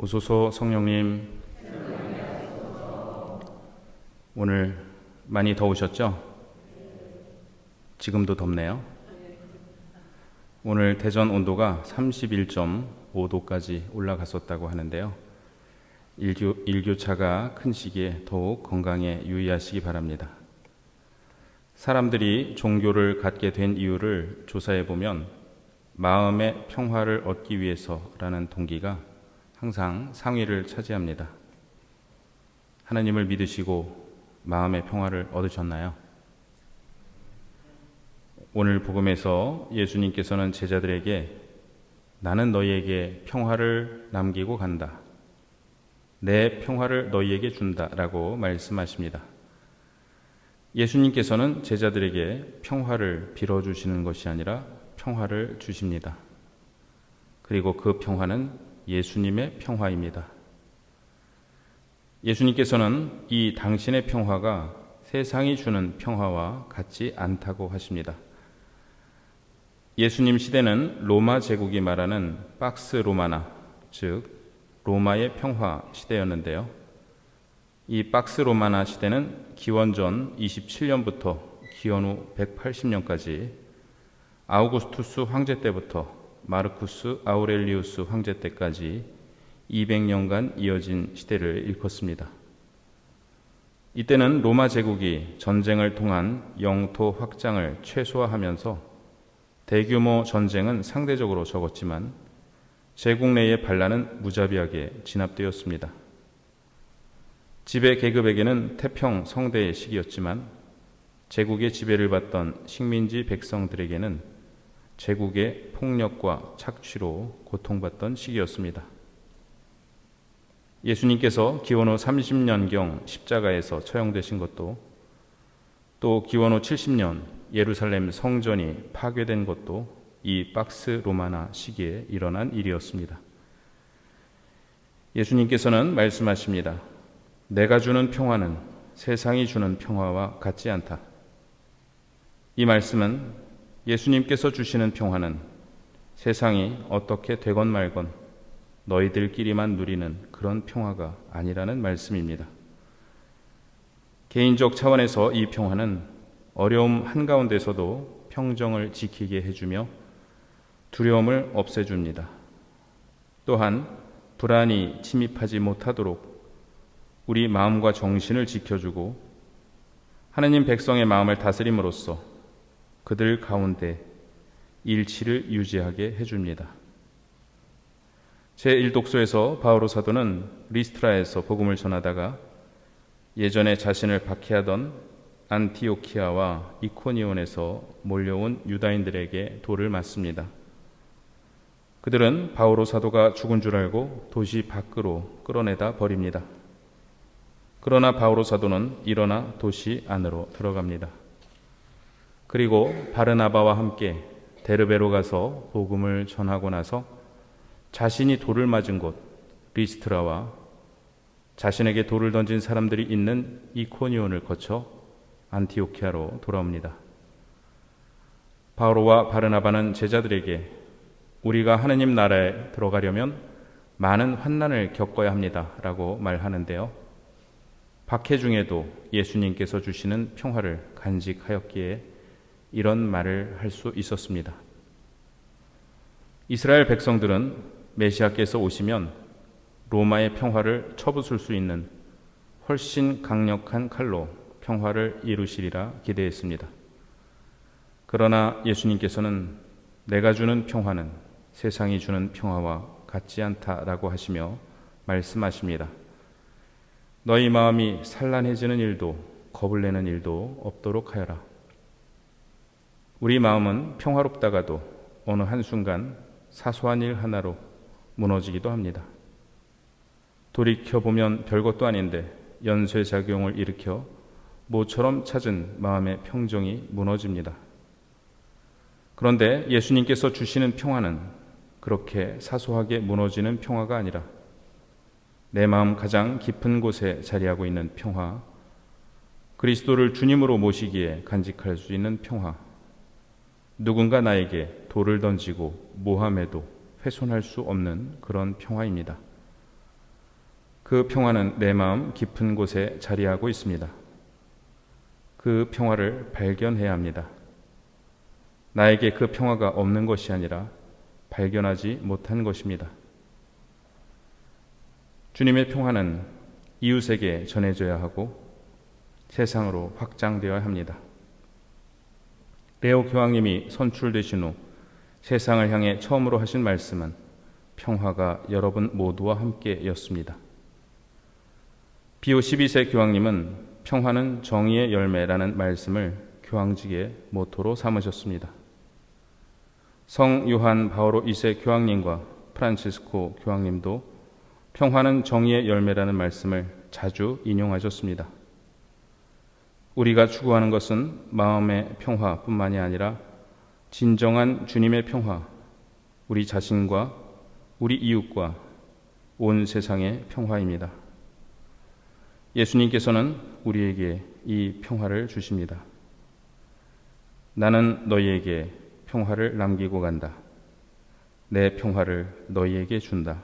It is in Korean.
오소서 성령님 오늘 많이 더우셨죠? 지금도 덥네요. 오늘 대전 온도가 31.5도까지 올라갔었다고 하는데요. 일교, 일교차가 큰 시기에 더욱 건강에 유의하시기 바랍니다. 사람들이 종교를 갖게 된 이유를 조사해 보면 마음의 평화를 얻기 위해서라는 동기가 항상 상위를 차지합니다. 하나님을 믿으시고 마음의 평화를 얻으셨나요? 오늘 복음에서 예수님께서는 제자들에게 나는 너희에게 평화를 남기고 간다. 내 평화를 너희에게 준다 라고 말씀하십니다. 예수님께서는 제자들에게 평화를 빌어주시는 것이 아니라 평화를 주십니다. 그리고 그 평화는 예수님의 평화입니다. 예수님께서는 이 당신의 평화가 세상이 주는 평화와 같지 않다고 하십니다. 예수님 시대는 로마 제국이 말하는 박스 로마나, 즉, 로마의 평화 시대였는데요. 이 박스 로마나 시대는 기원전 27년부터 기원 후 180년까지 아우구스투스 황제 때부터 마르쿠스 아우렐리우스 황제 때까지 200년간 이어진 시대를 일컫습니다. 이때는 로마 제국이 전쟁을 통한 영토 확장을 최소화하면서 대규모 전쟁은 상대적으로 적었지만 제국 내의 반란은 무자비하게 진압되었습니다. 지배 계급에게는 태평 성대의 시기였지만 제국의 지배를 받던 식민지 백성들에게는 제국의 폭력과 착취로 고통받던 시기였습니다. 예수님께서 기원 후 30년경 십자가에서 처형되신 것도 또 기원 후 70년 예루살렘 성전이 파괴된 것도 이 박스 로마나 시기에 일어난 일이었습니다. 예수님께서는 말씀하십니다. 내가 주는 평화는 세상이 주는 평화와 같지 않다. 이 말씀은 예수님께서 주시는 평화는 세상이 어떻게 되건 말건 너희들끼리만 누리는 그런 평화가 아니라는 말씀입니다. 개인적 차원에서 이 평화는 어려움 한가운데서도 평정을 지키게 해주며 두려움을 없애줍니다. 또한 불안이 침입하지 못하도록 우리 마음과 정신을 지켜주고 하나님 백성의 마음을 다스림으로써 그들 가운데 일치를 유지하게 해줍니다. 제1독소에서 바오로 사도는 리스트라에서 복음을 전하다가 예전에 자신을 박해하던 안티오키아와 이코니온에서 몰려온 유다인들에게 돌을 맞습니다. 그들은 바오로 사도가 죽은 줄 알고 도시 밖으로 끌어내다 버립니다. 그러나 바오로 사도는 일어나 도시 안으로 들어갑니다. 그리고 바르나바와 함께 데르베로 가서 복음을 전하고 나서 자신이 돌을 맞은 곳 리스트라와 자신에게 돌을 던진 사람들이 있는 이코니온을 거쳐 안티오키아로 돌아옵니다. 바오로와 바르나바는 제자들에게 우리가 하느님 나라에 들어가려면 많은 환난을 겪어야 합니다라고 말하는데요. 박해 중에도 예수님께서 주시는 평화를 간직하였기에 이런 말을 할 수 있었습니다. 이스라엘 백성들은 메시아께서 오시면 로마의 평화를 쳐부술 수 있는 훨씬 강력한 칼로 평화를 이루시리라 기대했습니다. 그러나 예수님께서는 내가 주는 평화는 세상이 주는 평화와 같지 않다라고 하시며 말씀하십니다. 너희 마음이 산란해지는 일도 겁을 내는 일도 없도록 하여라. 우리 마음은 평화롭다가도 어느 한순간 사소한 일 하나로 무너지기도 합니다. 돌이켜보면 별것도 아닌데 연쇄작용을 일으켜 모처럼 찾은 마음의 평정이 무너집니다. 그런데 예수님께서 주시는 평화는 그렇게 사소하게 무너지는 평화가 아니라 내 마음 가장 깊은 곳에 자리하고 있는 평화, 그리스도를 주님으로 모시기에 간직할 수 있는 평화, 누군가 나에게 돌을 던지고 모함해도 훼손할 수 없는 그런 평화입니다. 그 평화는 내 마음 깊은 곳에 자리하고 있습니다. 그 평화를 발견해야 합니다. 나에게 그 평화가 없는 것이 아니라 발견하지 못한 것입니다. 주님의 평화는 이웃에게 전해져야 하고 세상으로 확장되어야 합니다. 레오 교황님이 선출되신 후 세상을 향해 처음으로 하신 말씀은 평화가 여러분 모두와 함께였습니다. 비오 12세 교황님은 평화는 정의의 열매라는 말씀을 교황직의 모토로 삼으셨습니다. 성 요한 바오로 2세 교황님과 프란치스코 교황님도 평화는 정의의 열매라는 말씀을 자주 인용하셨습니다. 우리가 추구하는 것은 마음의 평화뿐만이 아니라 진정한 주님의 평화, 우리 자신과 우리 이웃과 온 세상의 평화입니다. 예수님께서는 우리에게 이 평화를 주십니다. 나는 너희에게 평화를 남기고 간다. 내 평화를 너희에게 준다.